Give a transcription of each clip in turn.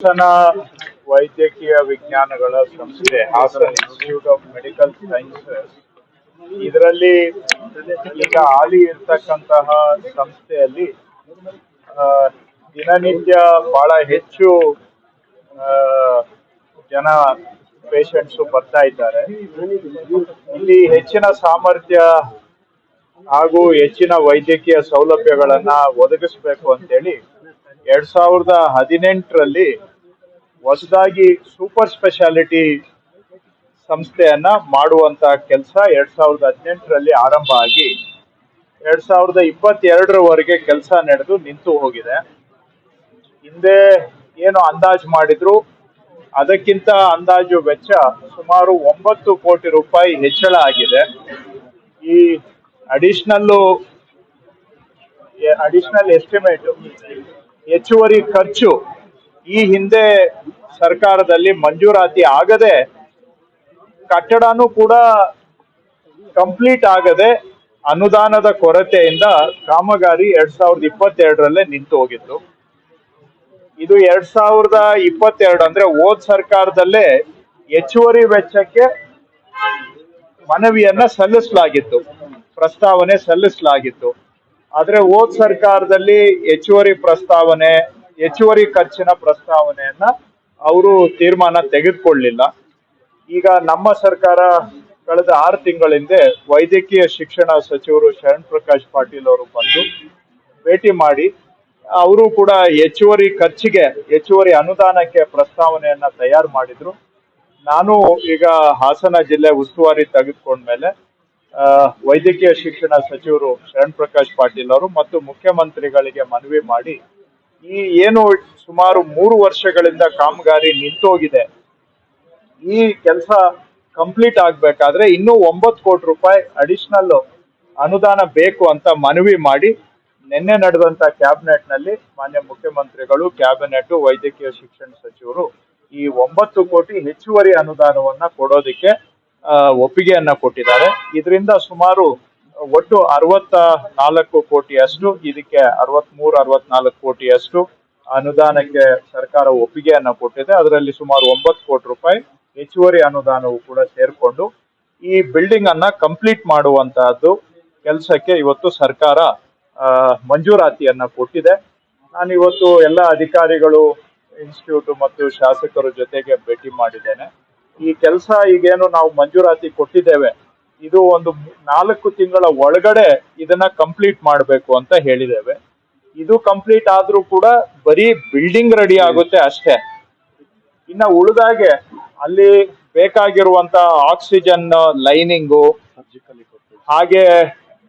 ಹಾಸನ ವೈದ್ಯಕೀಯ ವಿಜ್ಞಾನಗಳ ಸಂಸ್ಥೆ Hassan Institute of Medical Sciences ಇದರಲ್ಲಿ ಈಗ ಹಾಲಿ ಇರ್ತಕ್ಕಂತಹ ಸಂಸ್ಥೆಯಲ್ಲಿ ದಿನನಿತ್ಯ ಬಹಳ ಹೆಚ್ಚು ಜನ ಪೇಷಂಟ್ಸ್ ಬರ್ತಾ ಇದ್ದಾರೆ. ಇಲ್ಲಿ ಹೆಚ್ಚಿನ ಸಾಮರ್ಥ್ಯ ಹಾಗೂ ಹೆಚ್ಚಿನ ವೈದ್ಯಕೀಯ ಸೌಲಭ್ಯಗಳನ್ನ ಒದಗಿಸಬೇಕು ಅಂತೇಳಿ ಎರಡ್ ಸಾವಿರದ ಹದಿನೆಂಟರಲ್ಲಿ ಹೊಸದಾಗಿ ಸೂಪರ್ ಸ್ಪೆಷಾಲಿಟಿ ಸಂಸ್ಥೆಯನ್ನ ಮಾಡುವಂತ ಕೆಲಸ ಎರಡ್ ಸಾವಿರದ ಹದಿನೆಂಟರಲ್ಲಿ ಆರಂಭ ಆಗಿ ಎರಡ್ ಸಾವಿರದ ಇಪ್ಪತ್ತೆರಡರವರೆಗೆ ಕೆಲಸ ನಡೆದು ನಿಂತು ಹೋಗಿದೆ. ಹಿಂದೆ ಏನು ಅಂದಾಜು ಮಾಡಿದ್ರು, ಅದಕ್ಕಿಂತ ಅಂದಾಜು ವೆಚ್ಚ ಸುಮಾರು ಒಂಬತ್ತು ಕೋಟಿ ರೂಪಾಯಿ ಹೆಚ್ಚಳ ಆಗಿದೆ. ಈ ಅಡಿಷನಲ್ಲು ಅಡಿಷನಲ್ ಎಸ್ಟಿಮೇಟ್ ಹೆಚ್ಚುವರಿ ಖರ್ಚು ಈ ಹಿಂದೆ ಸರ್ಕಾರದಲ್ಲಿ ಮಂಜೂರಾತಿ ಆಗದೆ ಕಟ್ಟಡನೂ ಕೂಡ ಕಂಪ್ಲೀಟ್ ಆಗದೆ ಅನುದಾನದ ಕೊರತೆಯಿಂದ ಕಾಮಗಾರಿ ಎರಡ್ ಸಾವಿರದ ಇಪ್ಪತ್ತೆರಡರಲ್ಲೇ ನಿಂತು ಹೋಗಿತ್ತು. ಇದು ಎರಡ್ ಸಾವಿರದ ಇಪ್ಪತ್ತೆರಡು ಅಂದ್ರೆ ಓದ್ ಸರ್ಕಾರದಲ್ಲೇ ಹೆಚ್ಚುವರಿ ವೆಚ್ಚಕ್ಕೆ ಮನವಿಯನ್ನ ಸಲ್ಲಿಸಲಾಗಿತ್ತು. ಪ್ರಸ್ತಾವನೆ ಸಲ್ಲಿಸಲಾಗಿತ್ತು. ಆದ್ರೆ ಹೋದ್ ಸರ್ಕಾರದಲ್ಲಿ ಹೆಚ್ಚುವರಿ ಪ್ರಸ್ತಾವನೆ, ಹೆಚ್ಚುವರಿ ಖರ್ಚಿನ ಪ್ರಸ್ತಾವನೆಯನ್ನ ಅವರು ತೀರ್ಮಾನ ತೆಗೆದುಕೊಳ್ಳಿಲ್ಲ. ಈಗ ನಮ್ಮ ಸರ್ಕಾರ ಕಳೆದ ಆರು ತಿಂಗಳ ಹಿಂದೆ ವೈದ್ಯಕೀಯ ಶಿಕ್ಷಣ ಸಚಿವರು ಶರಣ್ ಪ್ರಕಾಶ್ ಪಾಟೀಲ್ ಅವರು ಬಂದು ಭೇಟಿ ಮಾಡಿ, ಅವರು ಕೂಡ ಹೆಚ್ಚುವರಿ ಖರ್ಚಿಗೆ, ಹೆಚ್ಚುವರಿ ಅನುದಾನಕ್ಕೆ ಪ್ರಸ್ತಾವನೆಯನ್ನ ತಯಾರು ಮಾಡಿದ್ರು. ನಾನು ಈಗ ಹಾಸನ ಜಿಲ್ಲೆ ಉಸ್ತುವಾರಿ ತೆಗೆದುಕೊಂಡ್ಮೇಲೆ ವೈದ್ಯಕೀಯ ಶಿಕ್ಷಣ ಸಚಿವರು ಶರಣ್ ಪ್ರಕಾಶ್ ಪಾಟೀಲ್ ಅವರು ಮತ್ತು ಮುಖ್ಯಮಂತ್ರಿಗಳಿಗೆ ಮನವಿ ಮಾಡಿ ಈ ಏನು ಸುಮಾರು ಮೂರು ವರ್ಷಗಳಿಂದ ಕಾಮಗಾರಿ ನಿಂತೋಗಿದೆ, ಈ ಕೆಲಸ ಕಂಪ್ಲೀಟ್ ಆಗ್ಬೇಕಾದ್ರೆ ಇನ್ನೂ ಒಂಬತ್ತು ಕೋಟಿ ರೂಪಾಯಿ ಅಡಿಷನಲ್ ಅನುದಾನ ಬೇಕು ಅಂತ ಮನವಿ ಮಾಡಿ ನಿನ್ನೆ ನಡೆದಂತ ಕ್ಯಾಬಿನೆಟ್ನಲ್ಲಿ ಮಾನ್ಯ ಮುಖ್ಯಮಂತ್ರಿಗಳು, ಕ್ಯಾಬಿನೆಟ್, ವೈದ್ಯಕೀಯ ಶಿಕ್ಷಣ ಸಚಿವರು ಈ ಒಂಬತ್ತು ಕೋಟಿ ಹೆಚ್ಚುವರಿ ಅನುದಾನವನ್ನ ಕೊಡೋದಕ್ಕೆ ಒಪ್ಪಿಗೆಯನ್ನ ಕೊಟ್ಟಿದ್ದಾರೆ. ಇದರಿಂದ ಸುಮಾರು ಒಟ್ಟು ಅರವತ್ತ ನಾಲ್ಕು ಕೋಟಿಯಷ್ಟು, ಇದಕ್ಕೆ ಅರವತ್ಮೂರು, ಅರವತ್ನಾಲ್ಕು ಕೋಟಿಯಷ್ಟು ಅನುದಾನಕ್ಕೆ ಸರ್ಕಾರ ಒಪ್ಪಿಗೆಯನ್ನ ಕೊಟ್ಟಿದೆ. ಅದರಲ್ಲಿ ಸುಮಾರು ಒಂಬತ್ತು ಕೋಟಿ ರೂಪಾಯಿ ಹೆಚ್ಚುವರಿ ಅನುದಾನವು ಕೂಡ ಸೇರ್ಕೊಂಡು ಈ ಬಿಲ್ಡಿಂಗ್ ಅನ್ನ ಕಂಪ್ಲೀಟ್ ಮಾಡುವಂತಹದ್ದು ಕೆಲಸಕ್ಕೆ ಇವತ್ತು ಸರ್ಕಾರ ಮಂಜೂರಾತಿಯನ್ನ ಕೊಟ್ಟಿದೆ. ನಾನು ಇವತ್ತು ಎಲ್ಲ ಅಧಿಕಾರಿಗಳು ಇನ್ಸ್ಟಿಟ್ಯೂಟ್ ಮತ್ತು ಶಾಸಕರ ಜೊತೆಗೆ ಭೇಟಿ ಮಾಡಿದ್ದೇನೆ. ಈ ಕೆಲಸ ಈಗೇನು ನಾವು ಮಂಜೂರಾತಿ ಕೊಟ್ಟಿದ್ದೇವೆ, ಇದು ಒಂದು ನಾಲ್ಕು ತಿಂಗಳ ಒಳಗಡೆ ಇದನ್ನ ಕಂಪ್ಲೀಟ್ ಮಾಡಬೇಕು ಅಂತ ಹೇಳಿದ್ದೇವೆ. ಇದು ಕಂಪ್ಲೀಟ್ ಆದ್ರೂ ಕೂಡ ಬರೀ ಬಿಲ್ಡಿಂಗ್ ರೆಡಿ ಆಗುತ್ತೆ ಅಷ್ಟೇ. ಇನ್ನ ಉಳಿದಾಗೆ ಅಲ್ಲಿ ಬೇಕಾಗಿರುವಂತ ಆಕ್ಸಿಜನ್ ಲೈನಿಂಗು, ಹಾಗೆ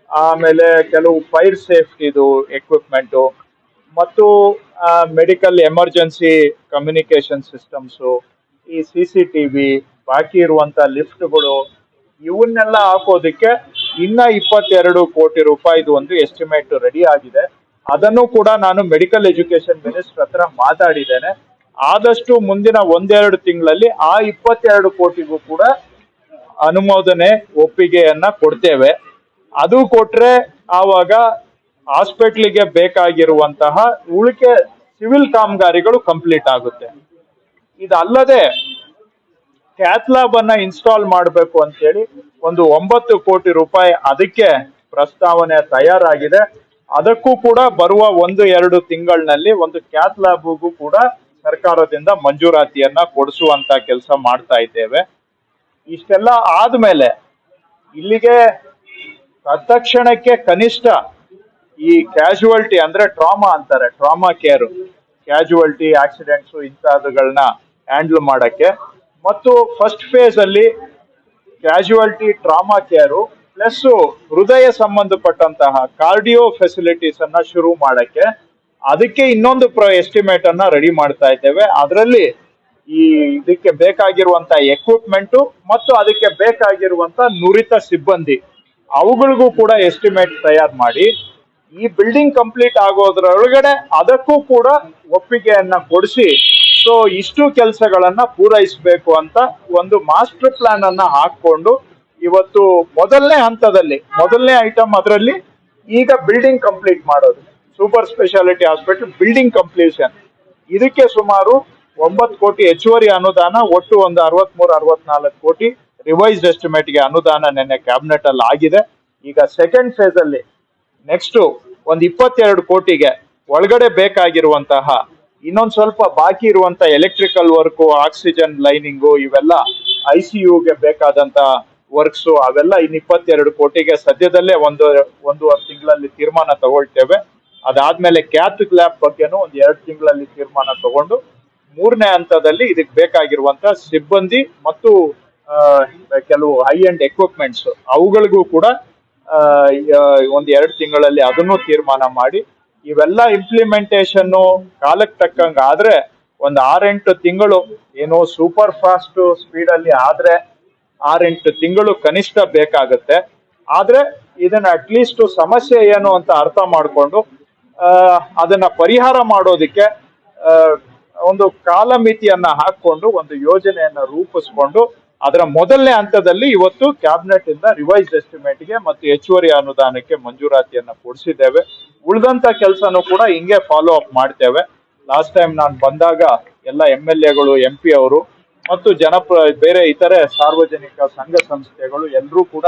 ಆಮೇಲೆ ಕೆಲವು ಫೈರ್ ಸೇಫ್ಟಿದು ಎಕ್ವಿಪ್ಮೆಂಟು, ಮತ್ತು ಮೆಡಿಕಲ್ ಎಮರ್ಜೆನ್ಸಿ ಕಮ್ಯುನಿಕೇಶನ್ ಸಿಸ್ಟಮ್ಸು ಈ ಸಿ ಸಿ ಟಿ ವಿ ಬಾಕಿ ಇರುವಂತ ಲಿಫ್ಟ್ಗಳು, ಇವನ್ನೆಲ್ಲ ಹಾಕೋದಕ್ಕೆ ಇನ್ನ ಇಪ್ಪತ್ತೆರಡು ಕೋಟಿ ರೂಪಾಯಿದು ಒಂದು ಎಸ್ಟಿಮೇಟ್ ರೆಡಿ ಆಗಿದೆ. ಅದನ್ನು ಕೂಡ ನಾನು ಮೆಡಿಕಲ್ ಎಜುಕೇಶನ್ ಮಿನಿಸ್ಟರ್ ಹತ್ರ ಮಾತಾಡಿದ್ದೇನೆ. ಆದಷ್ಟು ಮುಂದಿನ ಒಂದೆರಡು ತಿಂಗಳಲ್ಲಿ ಆ ಇಪ್ಪತ್ತೆರಡು ಕೋಟಿಗೂ ಕೂಡ ಅನುಮೋದನೆ, ಒಪ್ಪಿಗೆಯನ್ನ ಕೊಡ್ತೇವೆ. ಅದು ಕೊಟ್ರೆ ಆವಾಗ ಹಾಸ್ಪಿಟ್ಲಿಗೆ ಬೇಕಾಗಿರುವಂತಹ ಉಳಿಕೆ ಸಿವಿಲ್ ಕಾಮಗಾರಿಗಳು ಕಂಪ್ಲೀಟ್ ಆಗುತ್ತೆ. ಇದಲ್ಲದೆ ಕ್ಯಾತ್ಲಾಬ್ ಅನ್ನ ಇನ್ಸ್ಟಾಲ್ ಮಾಡಬೇಕು ಅಂತೇಳಿ ಒಂದು ಒಂಬತ್ತು ಕೋಟಿ ರೂಪಾಯಿ ಅದಕ್ಕೆ ಪ್ರಸ್ತಾವನೆ ತಯಾರಾಗಿದೆ. ಅದಕ್ಕೂ ಕೂಡ ಬರುವ ಒಂದು ಎರಡು ತಿಂಗಳಿನಲ್ಲಿ ಒಂದು ಕ್ಯಾತ್ಲಾಬ್ಗೂ ಕೂಡ ಸರ್ಕಾರದಿಂದ ಮಂಜೂರಾತಿಯನ್ನ ಕೊಡಿಸುವಂತ ಕೆಲಸ ಮಾಡ್ತಾ ಇದ್ದೇವೆ. ಇಷ್ಟೆಲ್ಲ ಆದ್ಮೇಲೆ ಇಲ್ಲಿಗೆ ತತ್ಕ್ಷಣಕ್ಕೆ ಕನಿಷ್ಠ ಈ ಕ್ಯಾಶುವಲ್ಟಿ ಅಂದ್ರೆ ಟ್ರಾಮಾ ಅಂತಾರೆ ಟ್ರಾಮಾ ಕೇರ್ ಕ್ಯಾಶುವಲ್ಟಿ ಆಕ್ಸಿಡೆಂಟ್ಸ್ ಇಂತಹದುಗಳನ್ನ ಹ್ಯಾಂಡಲ್ ಮಾಡಕ್ಕೆ. ಮತ್ತು ಫಸ್ಟ್ ಫೇಸ್ ಅಲ್ಲಿ ಕ್ಯಾಶುವಲ್ಟಿ ಟ್ರಾಮಾ ಕೇರು ಪ್ಲಸ್ ಹೃದಯ ಸಂಬಂಧಪಟ್ಟಂತಹ ಕಾರ್ಡಿಯೋ ಫೆಸಿಲಿಟೀಸ್ ಅನ್ನ ಶುರು ಮಾಡಕ್ಕೆ. ಅದಕ್ಕೆ ಇನ್ನೊಂದು ಪ್ರ ಎಸ್ಟಿಮೇಟ್ ಅನ್ನ ರೆಡಿ ಮಾಡ್ತಾ ಇದ್ದೇವೆ. ಅದರಲ್ಲಿ ಈ ಇದಕ್ಕೆ ಬೇಕಾಗಿರುವಂತ ಎಕ್ವಿಪ್ಮೆಂಟ್ ಮತ್ತು ಅದಕ್ಕೆ ಬೇಕಾಗಿರುವಂತ ನುರಿತ ಸಿಬ್ಬಂದಿ, ಅವುಗಳಿಗೂ ಕೂಡ ಎಸ್ಟಿಮೇಟ್ ತಯಾರು ಮಾಡಿ. ಈ ಬಿಲ್ಡಿಂಗ್ ಕಂಪ್ಲೀಟ್ ಆಗೋದ್ರೊಳಗಡೆ ಅದಕ್ಕೂ ಕೂಡ ಒಪ್ಪಿಗೆಯನ್ನ ಕೊಡಿಸಿ ಸೊ ಇಷ್ಟು ಕೆಲಸಗಳನ್ನ ಪೂರೈಸಬೇಕು ಅಂತ ಒಂದು ಮಾಸ್ಟರ್ ಪ್ಲಾನ್ ಅನ್ನ ಹಾಕೊಂಡು ಇವತ್ತು ಮೊದಲನೇ ಹಂತದಲ್ಲಿ, ಮೊದಲನೇ ಐಟಮ್ ಅದರಲ್ಲಿ ಈಗ ಬಿಲ್ಡಿಂಗ್ ಕಂಪ್ಲೀಟ್ ಮಾಡೋದು. Super speciality hospital building completion ಇದಕ್ಕೆ ಸುಮಾರು ಒಂಬತ್ತು ಕೋಟಿ ಹೆಚ್ಚುವರಿ ಅನುದಾನ, ಒಟ್ಟು ಒಂದು ಅರವತ್ಮೂರು, ಅರವತ್ನಾಲ್ಕು ಕೋಟಿ ರಿವೈಸ್ಡ್ ಎಸ್ಟಿಮೇಟ್ಗೆ ಅನುದಾನ ನಿನ್ನೆ ಕ್ಯಾಬಿನೆಟ್ ಅಲ್ಲಿ ಆಗಿದೆ. ಈಗ ಸೆಕೆಂಡ್ ಫೇಸ್ ಅಲ್ಲಿ ನೆಕ್ಸ್ಟ್ ಒಂದ್ ಇಪ್ಪತ್ತೆರಡು ಕೋಟಿಗೆ ಒಳಗಡೆ ಬೇಕಾಗಿರುವಂತಹ ಇನ್ನೊಂದ್ ಸ್ವಲ್ಪ ಬಾಕಿ ಇರುವಂತ ಎಲೆಕ್ಟ್ರಿಕಲ್ ವರ್ಕ್ ಆಕ್ಸಿಜನ್ ಲೈನಿಂಗು ಇವೆಲ್ಲ ಐ ಸಿ ಯುಗೆ ಬೇಕಾದಂತ ವರ್ಕ್ಸ್ ಅವೆಲ್ಲ ಇನ್ ಇಪ್ಪತ್ತೆರಡು ಕೋಟಿಗೆ ಸದ್ಯದಲ್ಲೇ ಒಂದು, ಒಂದೂವರೆ ತಿಂಗಳಲ್ಲಿ ತೀರ್ಮಾನ ತಗೊಳ್ತೇವೆ. ಅದಾದ್ಮೇಲೆ ಕ್ಯಾತ್ ಲ್ಯಾಬ್ ಬಗ್ಗೆನೂ ಒಂದು ಎರಡು ತಿಂಗಳಲ್ಲಿ ತೀರ್ಮಾನ ತಗೊಂಡು ಮೂರನೇ ಹಂತದಲ್ಲಿ ಇದಕ್ಕೆ ಬೇಕಾಗಿರುವಂತ ಸಿಬ್ಬಂದಿ ಮತ್ತು ಕೆಲವು ಹೈ ಅಂಡ್ ಎಕ್ವಿಪ್ಮೆಂಟ್ಸ್ ಅವುಗಳಿಗೂ ಕೂಡ ಒಂದ್ ಎರಡು ತಿಂಗಳಲ್ಲಿ ಅದನ್ನು ತೀರ್ಮಾನ ಮಾಡಿ ಇವೆಲ್ಲ ಇಂಪ್ಲಿಮೆಂಟೇಶನ್ ಕಾಲಕ್ಕೆ ತಕ್ಕಂಗ ಆದ್ರೆ ಒಂದು ಆರೆಂಟು ತಿಂಗಳು ಏನು ಸೂಪರ್ ಫಾಸ್ಟ್ ಸ್ಪೀಡ್ ಅಲ್ಲಿ ಆದ್ರೆ ಆರೆಂಟು ತಿಂಗಳು ಕನಿಷ್ಠ ಬೇಕಾಗುತ್ತೆ. ಆದ್ರೆ ಇದನ್ನ ಅಟ್ಲೀಸ್ಟ್ ಸಮಸ್ಯೆ ಏನು ಅಂತ ಅರ್ಥ ಮಾಡಿಕೊಂಡು ಅದನ್ನ ಪರಿಹಾರ ಮಾಡೋದಿಕ್ಕೆ ಒಂದು ಕಾಲಮಿತಿಯನ್ನ ಹಾಕೊಂಡು ಒಂದು ಯೋಜನೆಯನ್ನ ರೂಪಿಸ್ಕೊಂಡು ಅದರ ಮೊದಲನೇ ಹಂತದಲ್ಲಿ ಇವತ್ತು ಕ್ಯಾಬಿನೆಟ್ ಇಂದ ರಿವೈಸ್ ಎಸ್ಟಿಮೇಟ್ಗೆ ಮತ್ತು ಹೆಚ್ಚುವರಿ ಅನುದಾನಕ್ಕೆ ಮಂಜೂರಾತಿಯನ್ನು ಕೊಡಿಸಿದ್ದೇವೆ. ಉಳಿದಂತ ಕೆಲಸನೂ ಕೂಡ ಹಿಂಗೆ ಫಾಲೋ ಅಪ್ ಮಾಡ್ತೇವೆ. ಲಾಸ್ಟ್ ಟೈಮ್ ನಾನು ಬಂದಾಗ ಎಲ್ಲ ಎಂ ಎಲ್ ಎಗಳು ಎಂ ಪಿ ಅವರು ಮತ್ತು ಜನಪ್ರ, ಬೇರೆ ಇತರೆ ಸಾರ್ವಜನಿಕ ಸಂಘ ಸಂಸ್ಥೆಗಳು ಎಲ್ಲರೂ ಕೂಡ